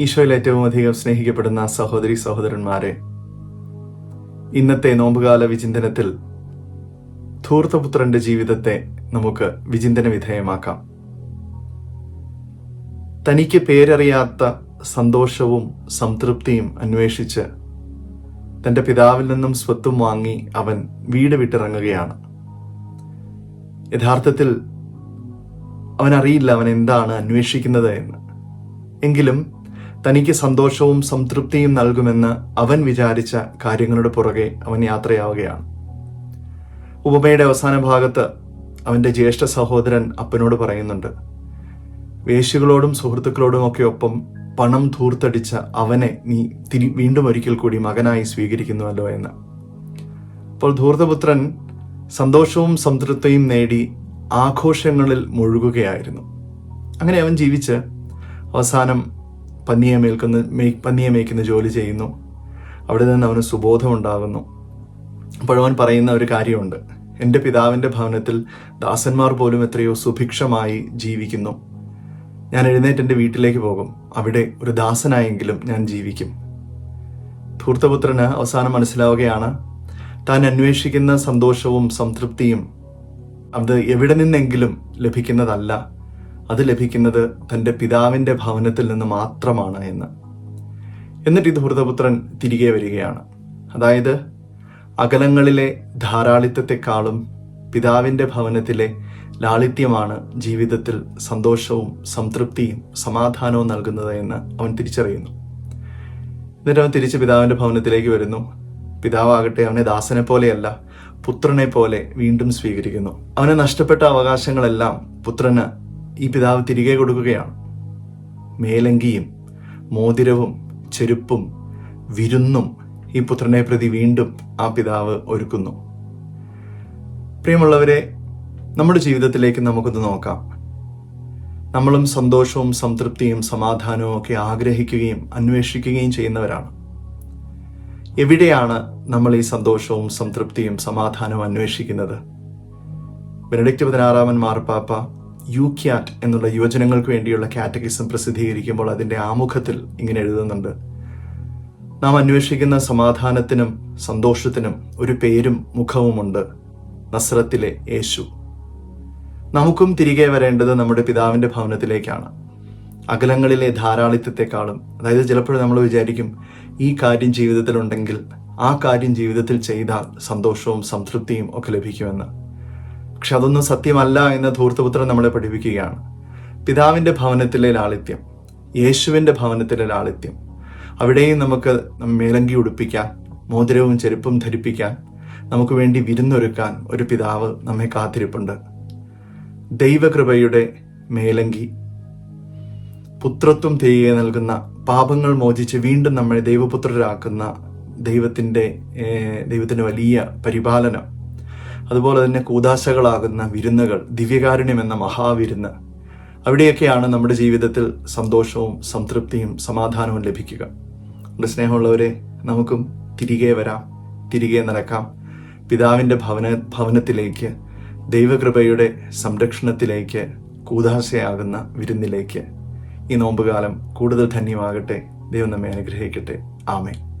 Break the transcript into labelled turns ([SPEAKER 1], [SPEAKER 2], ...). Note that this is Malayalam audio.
[SPEAKER 1] ഈശോയിൽ ഏറ്റവും അധികം സ്നേഹിക്കപ്പെടുന്ന സഹോദരി സഹോദരന്മാരെ ഇന്നത്തെ നോമ്പുകാല വിചിന്തനത്തിൽ ധൂർത്തപുത്രന്റെ ജീവിതത്തെ നമുക്ക് വിചിന്തന വിധേയമാക്കാം. തനിക്ക് പേരറിയാത്ത സന്തോഷവും സംതൃപ്തിയും അന്വേഷിച്ച് തന്റെ പിതാവിൽ നിന്നും സ്വത്തും വാങ്ങി അവൻ വീട് വിട്ടിറങ്ങുകയാണ്. യഥാർത്ഥത്തിൽ അവൻ അറിയില്ല അവൻ എന്താണ് അന്വേഷിക്കുന്നത് എന്ന്. എങ്കിലും തനിക്ക് സന്തോഷവും സംതൃപ്തിയും നൽകുമെന്ന് അവൻ വിചാരിച്ച കാര്യങ്ങളുടെ പുറകെ അവൻ യാത്രയാവുകയാണ്. ഉപമയുടെ അവസാന ഭാഗത്ത് അവന്റെ ജ്യേഷ്ഠ സഹോദരൻ അപ്പനോട് പറയുന്നുണ്ട് വേശികളോടും സുഹൃത്തുക്കളോടും ഒക്കെ ഒപ്പം പണം ധൂർത്തടിച്ച അവനെ നീ തിരി വീണ്ടും ഒരിക്കൽ കൂടി മകനായി സ്വീകരിക്കുന്നുവല്ലോ എന്ന്. അപ്പോൾ ധൂർത്തപുത്രൻ സന്തോഷവും സംതൃപ്തിയും നേടി ആഘോഷങ്ങളിൽ മുഴുകുകയായിരുന്നു. അങ്ങനെ അവൻ ജീവിച്ച് അവസാനം പന്നിയെ മേൽക്കുന്ന പന്നിയെ മേയ്ക്കുന്ന ജോലി ചെയ്യുന്നു. അവിടെ നിന്ന് അവന് സുബോധമുണ്ടാകുന്നു. അപ്പോൾ അവൻ പറയുന്ന ഒരു കാര്യമുണ്ട്. എന്റെ പിതാവിന്റെ ഭവനത്തിൽ ദാസന്മാർ പോലും എത്രയോ സുഭിക്ഷമായി ജീവിക്കുന്നു. ഞാൻ എഴുന്നേറ്റ് എന്റെ വീട്ടിലേക്ക് പോകും. അവിടെ ഒരു ദാസനായെങ്കിലും ഞാൻ ജീവിക്കും. ധൂർത്തപുത്രന് അവസാനം മനസ്സിലാവുകയാണ് താൻ അന്വേഷിക്കുന്ന സന്തോഷവും സംതൃപ്തിയും അത് എവിടെ നിന്നെങ്കിലും ലഭിക്കുന്നതല്ല. അത് ലഭിക്കുന്നത് തന്റെ പിതാവിന്റെ ഭവനത്തിൽ നിന്ന് മാത്രമാണ് എന്ന്. എന്നിട്ട് ഇത് ഹൃതപുത്രൻ തിരികെ വരികയാണ്. അതായത് അകലങ്ങളിലെ ധാരാളിത്തത്തെക്കാളും പിതാവിന്റെ ഭവനത്തിലെ ലാളിത്യമാണ് ജീവിതത്തിൽ സന്തോഷവും സംതൃപ്തിയും സമാധാനവും നൽകുന്നത് എന്ന് അവൻ തിരിച്ചറിയുന്നു. എന്നിട്ട് അവൻ തിരിച്ച് പിതാവിന്റെ ഭവനത്തിലേക്ക് വരുന്നു. പിതാവാകട്ടെ അവനെ ദാസനെ പോലെയല്ല പുത്രനെ പോലെ വീണ്ടും സ്വീകരിക്കുന്നു. അവന് നഷ്ടപ്പെട്ട അവകാശങ്ങളെല്ലാം പുത്രന് ഈ പിതാവ് തിരികെ കൊടുക്കുകയാണ്. മേലങ്കിയും മോതിരവും ചെരുപ്പും വിരുന്നും ഈ പുത്രനെ പ്രതി വീണ്ടും ആ പിതാവ് ഒരുക്കുന്നു. പ്രിയമുള്ളവരെ നമ്മുടെ ജീവിതത്തിലേക്ക് നമുക്കൊന്ന് നോക്കാം. നമ്മളും സന്തോഷവും സംതൃപ്തിയും സമാധാനവും ഒക്കെ ആഗ്രഹിക്കുകയും അന്വേഷിക്കുകയും ചെയ്യുന്നവരാണ്. എവിടെയാണ് നമ്മൾ ഈ സന്തോഷവും സംതൃപ്തിയും സമാധാനവും അന്വേഷിക്കുന്നത്? ബെനഡിക്റ്റ് പതിനാറാമൻ മാർപ്പാപ്പ യു ക്യാറ്റ് എന്നുള്ള യുവജനങ്ങൾക്ക് വേണ്ടിയുള്ള കാറ്റഗറിസം പ്രസിദ്ധീകരിക്കുമ്പോൾ അതിന്റെ ആമുഖത്തിൽ ഇങ്ങനെ എഴുതുന്നുണ്ട്. നാം അന്വേഷിക്കുന്ന സമാധാനത്തിനും സന്തോഷത്തിനും ഒരു പേരും മുഖവുമുണ്ട്. നസ്രത്തിലെ യേശു. നമുക്കും തിരികെ വരേണ്ടത് നമ്മുടെ പിതാവിന്റെ ഭവനത്തിലേക്കാണ്. അകലങ്ങളിലെ ധാരാളിത്തത്തെക്കാളും അതായത് ചിലപ്പോൾ നമ്മൾ വിചാരിക്കും ഈ കാര്യം ജീവിതത്തിലുണ്ടെങ്കിൽ ആ കാര്യം ജീവിതത്തിൽ ചെയ്താൽ സന്തോഷവും സംതൃപ്തിയും ഒക്കെ ലഭിക്കുമെന്ന്. പക്ഷെ അതൊന്നും സത്യമല്ല എന്ന് ധൂർത്തപുത്രൻ നമ്മളെ പഠിപ്പിക്കുകയാണ്. പിതാവിന്റെ ഭവനത്തിലെ ലാളിത്യം യേശുവിന്റെ ഭവനത്തിലെ ലാളിത്യം അവിടെയും നമുക്ക് മേലങ്കി ഉടുപ്പിക്കാൻ മോതിരവും ചെരുപ്പും ധരിപ്പിക്കാൻ നമുക്ക് വേണ്ടി വിരുന്നൊരുക്കാൻ ഒരു പിതാവ് നമ്മെ കാത്തിരിപ്പുണ്ട്. ദൈവകൃപയുടെ മേലങ്കി. പുത്രത്വം തിരികെ നൽകുന്ന പാപങ്ങൾ മോചിച്ച് വീണ്ടും നമ്മളെ ദൈവപുത്രരാക്കുന്ന ദൈവത്തിന്റെ ദൈവത്തിന്റെ വലിയ പരിപാലനം. അതുപോലെ തന്നെ കൂതാശകളാകുന്ന വിരുന്നുകൾ ദിവ്യകാരുണ്യം എന്ന മഹാവിരുന്ന്. അവിടെയൊക്കെയാണ് നമ്മുടെ ജീവിതത്തിൽ സന്തോഷവും സംതൃപ്തിയും സമാധാനവും ലഭിക്കുക. നമ്മുടെ സ്നേഹമുള്ളവരെ നമുക്കും തിരികെ വരാം തിരികെ നടക്കാം. പിതാവിന്റെ ഭവന ഭവനത്തിലേക്ക് ദൈവകൃപയുടെ സംരക്ഷണത്തിലേക്ക് കൂതാശയാകുന്ന വിരുന്നിലേക്ക്. ഈ നോമ്പുകാലം കൂടുതൽ ധന്യമാകട്ടെ. ദൈവം നമ്മെ അനുഗ്രഹിക്കട്ടെ. ആമേ